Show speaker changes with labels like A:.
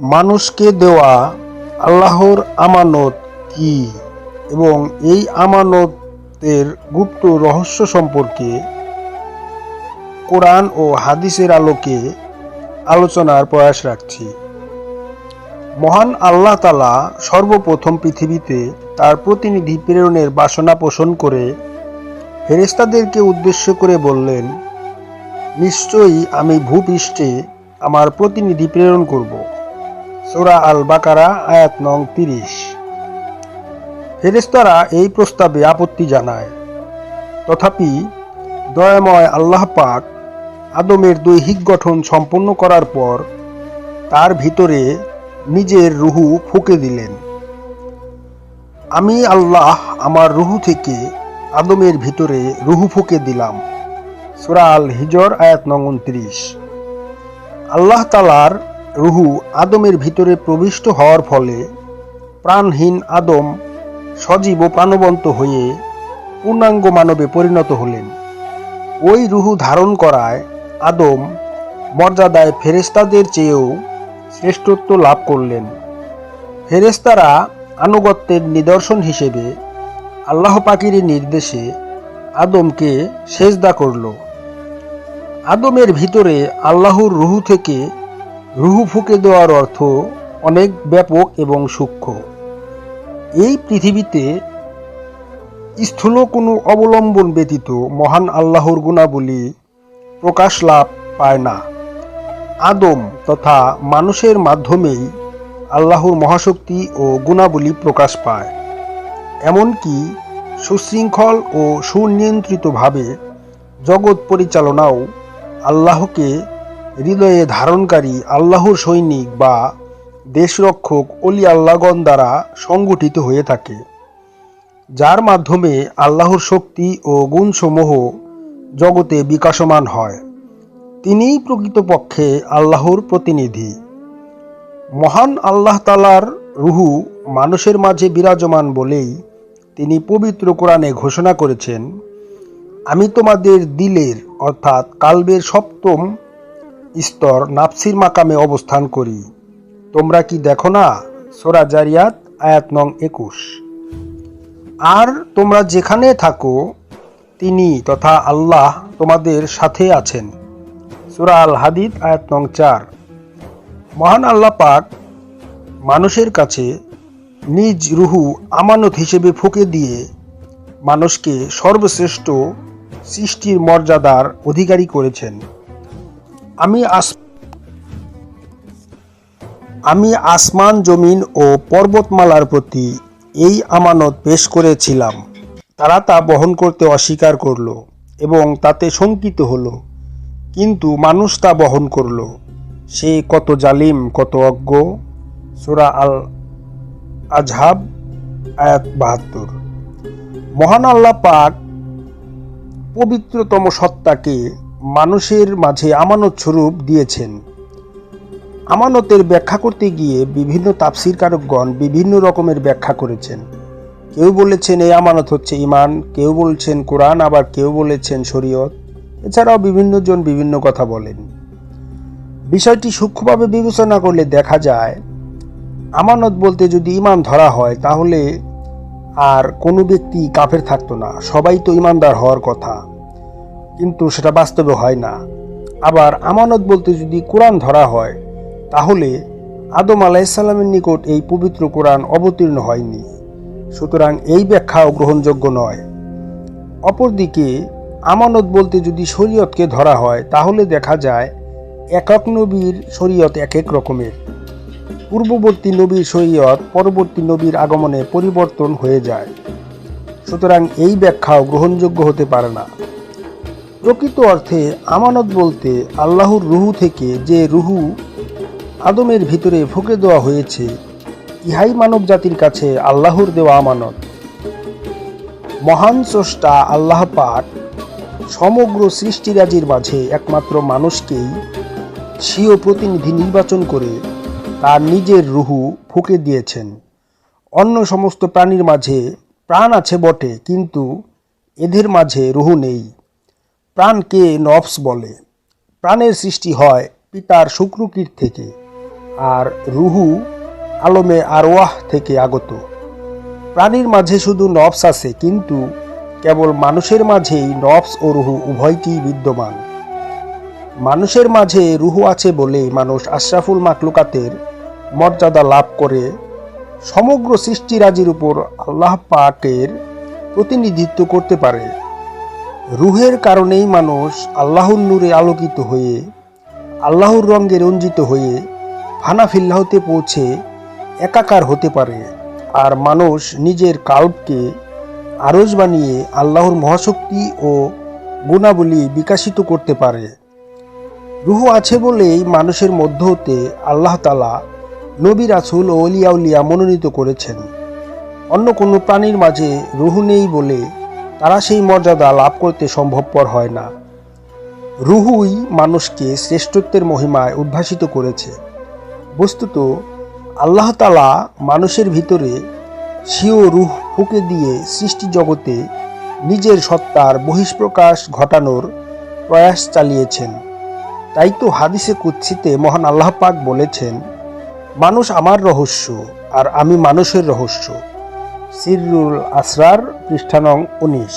A: মানুষকে দেওয়া আল্লাহর আমানত কি এবং এই আমানতের গুপ্ত রহস্য সম্পর্কে কোরআন ও হাদিসের আলোকে আলোচনার প্রয়াস রাখছি। মহান আল্লাহ তালা সর্বপ্রথম পৃথিবীতে তার প্রতিনিধি প্রেরণের বাসনা পোষণ করে ফেরেস্তাদেরকে উদ্দেশ্য করে বললেন, নিশ্চয়ই আমি ভূপৃষ্ঠে আমার প্রতিনিধি প্রেরণ করব। সোরা আল বাকারা আয়াত নং তিরিশ। ফেরেস্তারা এই প্রস্তাবে আপত্তি জানায়, তথাপি দয়াময় আল্লাহ পাক আদমের দৈহিক গঠন সম্পন্ন করার পর তার ভিতরে নিজের রুহু ফুঁকে দিলেন। আমি আল্লাহ আমার রুহু থেকে আদমের ভিতরে রুহু ফুঁকে দিলাম। সুরা আল হিজর আয়াত নং উনত্রিশ। আল্লাহ তালার রুহু আদমের ভিতরে প্রবিষ্ট হওয়ার ফলে প্রাণহীন আদম সজীব ও প্রাণবন্ত হয়ে পূর্ণাঙ্গ মানবে পরিণত হলেন। ওই রুহু ধারণ করায় আদম মর্যাদায় ফেরেস্তাদের চেয়েও শ্রেষ্ঠত্ব লাভ করলেন। ফেরেস্তারা আনুগত্যের নিদর্শন হিসেবে আল্লাহ পাকির নির্দেশে আদমকে সেজদা করল। আদমের ভিতরে আল্লাহর রুহু থেকে রুহু ফুঁকে দেওয়ার অর্থ অনেক ব্যাপক এবং সূক্ষ্ম। এই পৃথিবীতে স্থূল কোনো অবলম্বন ব্যতীত মহান আল্লাহর গুণাবলী প্রকাশ লাভ পায় না। আদম তথা মানুষের মাধ্যমেই আল্লাহর মহাশক্তি ও গুণাবলী প্রকাশ পায়। এমনকি সুশৃঙ্খল ও সুনিয়ন্ত্রিতভাবে জগৎ পরিচালনাও আল্লাহকে হৃদয়ে ধারণকারী আল্লাহর সৈনিক বা দেশরক্ষক অলি আল্লাহগণ দ্বারা সংগঠিত হয়ে থাকে, যার মাধ্যমে আল্লাহর শক্তি ও গুণসমূহ জগতে বিকাশমান হয়। তিনিই প্রকৃতপক্ষে আল্লাহর প্রতিনিধি। মহান আল্লাহ তালার রুহু মানুষের মাঝে বিরাজমান বলেই তিনি পবিত্র কোরআনে ঘোষণা করেছেন, আমি তোমাদের দিলের অর্থাৎ কালবের সপ্তম স্তর নাফসির মাকামে অবস্থান করি। তোমরা কি দেখো না? সোরা জারিয়াত, আয়াত নং একুশ। আর তোমরা যেখানে থাকো, তিনি তথা আল্লাহ তোমাদের সাথে আছেন। সুরা আল হাদিদ আয়াত নং চার। মহান আল্লাহ পাক মানুষের কাছে নিজ রুহু আমানত হিসেবে ফুঁকে দিয়ে মানুষকে সর্বশ্রেষ্ঠ সৃষ্টির মর্যাদার অধিকারী করেছেন। আমি আস, আমি আসমান, জমিন ও পর্বতমালার প্রতি এই আমানত পেশ করেছিলাম। তারা তা বহন করতে অস্বীকার করল এবং তাতে শঙ্কিত হলো। কিন্তু মানুষ তা বহন করল। সে কত জালিম, কত অজ্ঞ। সুরা আল আজহাব আয়াত বাহাত্তর। মহান আল্লাহ পাক পবিত্রতম সত্তাকে মানুষের মাঝে আমানত স্বরূপ দিয়েছেন। আমানতের ব্যাখ্যা করতে গিয়ে বিভিন্ন তাফসির কারকগণ বিভিন্ন রকমের ব্যাখ্যা করেছেন। কেউ বলেছেন এই আমানত হচ্ছে ইমান কেউ বলছেন কোরআন, আবার কেউ বলেছেন শরীয়ত। এছাড়াও বিভিন্ন জন বিভিন্ন কথা বলেন। বিষয়টি সূক্ষ্মভাবে বিবেচনা করলে দেখা যায়, আমানত বলতে যদি ইমান ধরা হয়, তাহলে আর কোনো ব্যক্তি কাফের থাকতো না। সবাই তো ইমানদার হওয়ার কথা। কিন্তু সেটা বাস্তবে হয় না। আবার আমানত বলতে যদি কোরআন ধরা হয়, তাহলে আদম আলাইসাল্লামের নিকট এই পবিত্র কোরআন অবতীর্ণ হয়নি। সুতরাং এই ব্যাখ্যাও গ্রহণযোগ্য নয়। অপরদিকে, আমানত বলতে যদি শরীয়তকে ধরা হয়, তাহলে দেখা যায় এক এক নবীর শরীয়ত এক এক রকমের। পূর্ববর্তী নবীর শরীয়ত পরবর্তী নবীর আগমনে পরিবর্তন হয়ে যায়। সুতরাং এই ব্যাখ্যাও গ্রহণযোগ্য হতে পারে না। প্রকৃত অর্থে আমানত বলতে আল্লাহর রুহু থেকে যে রুহু আদমের ভিতরে ফুঁকে দেওয়া হয়েছে, ইহাই মানব জাতির কাছে আল্লাহর দেওয়া আমানত। মহান স্রষ্টা আল্লাহ পাক সমগ্র সৃষ্টিরাজির মাঝে একমাত্র মানুষকেই স্বীয় প্রতিনিধি নির্বাচন করে তার নিজের রুহু ফুঁকে দিয়েছেন। অন্য সমস্ত প্রাণীর মাঝে প্রাণ আছে বটে, কিন্তু এদের মাঝে রুহু নেই। প্রাণকে নফস বলে। প্রাণের সৃষ্টি হয় পিতার শুক্রকীর থেকে আর রুহু আলমে আরওয়াহ থেকে আগত। প্রাণীর মাঝে শুধু নফস আছে, কিন্তু কেবল মানুষের মাঝেই নফস ও রুহু উভয়টি বিদ্যমান। মানুষের মাঝে রুহু আছে বলেই মানুষ আশরাফুল মাকলুকাতের মর্যাদা লাভ করে। সমগ্র সৃষ্টিরাজির উপর আল্লাহ পাকের প্রতিনিধিত্ব করতে পারে। রুহের কারণেই মানুষ আল্লাহর নূরে আলোকিত হয়ে, আল্লাহর রঙে রঞ্জিত হয়ে ফানাফিল্লাহতে পৌঁছে একাকার হতে পারে। আর মানুষ নিজের কাল্পকে আরজ বানিয়ে আল্লাহর মহাশক্তি ও গুণাবলী বিকাশিত করতে পারে। রুহু আছে বলেই মানুষের মধ্য হতে আল্লাহ তালা নবী, রাসুল ও অলিয়া উলিয়া মনোনীত করেছেন। অন্য কোনো প্রাণীর মাঝে রুহু নেই বলে তারা সেই মর্যাদা লাভ করতে সম্ভবপর হয় না। রুহুই মানুষকে শ্রেষ্ঠত্বের মহিমায় উদ্ভাসিত করেছে। বস্তুত, আল্লাহ তালা মানুষের ভিতরে স্বীয় রুহ ফুঁকে দিয়ে সৃষ্টি জগতে নিজের সত্তার বহিষ্প্রকাশ ঘটানোর প্রয়াস চালিয়েছেন। তাই তো হাদিসে কুৎসিতে মহান আল্লাহ পাক বলেছেন, মানুষ আমার রহস্য আর আমি মানুষের রহস্য। সিররুল আসরার পৃষ্ঠানং উনিশ।